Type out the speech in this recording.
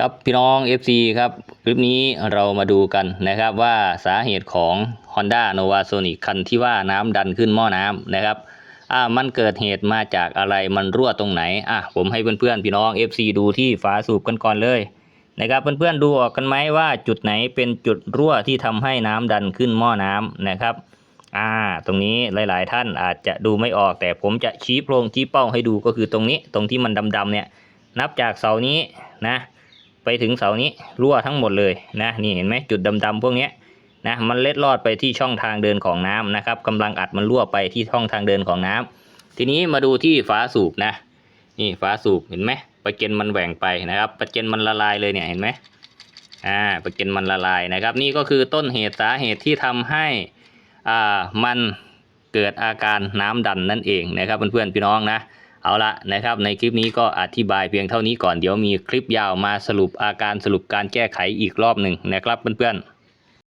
ครับพี่น้อง FC ครับ คลิปนี้เรามาดูกันนะครับว่าสาเหตุของ Honda Nova Sonic คันที่ว่าน้ำดันขึ้นหม้อน้ำนะครับอ่ามันเกิดเหตุมาจากอะไรมันรั่วตรงไหนอะผมให้เพื่อนๆ พี่น้อง FC ดูที่ฝาสูบกันก่อนเลยนะครับเพื่อนๆดูออกกันไหมว่าจุดไหนเป็นจุดรั่วที่ทำให้น้ำดันขึ้นหม้อน้ำนะครับอ่าตรงนี้หลายๆ ท่านอาจจะดูไม่ออกแต่ผมจะชี้โพรงชี้เป้าให้ดูก็คือตรงนี้ตรงที่มันดำๆเนี่ยนับจากเสานี้นะ ไปถึงเสานี้รั่วทั้งหมดเลยนะนี่เห็นไหมจุดดำๆพวกนี้นะมันเล็ดลอดไปที่ช่องทางเดินของน้ำนะครับกำลังอัดมันรั่วไปที่ช่องทางเดินของน้ำทีนี้มาดูที่ฝาสูบนะ นี่ฝาสูบเห็นไหมประเก็นมันแหว่งไปนะครับประเก็นมันละลายเลยเนี่ยเห็นไหมอ่าประเก็นมันละลายนะครับ นี่ก็คือต้นเหตุสาเหตุที่ทำให้อ่ามันเกิดอาการน้ำดันนั่นเองนะครับเพื่อนๆพี่น้องนะ เอาละนะครับในคลิปนี้ก็อธิบายเพียงเท่านี้ก่อนเดี๋ยวมีคลิปยาวมาสรุปอาการสรุปการแก้ไขอีกรอบหนึ่งนะครับเพื่อนๆ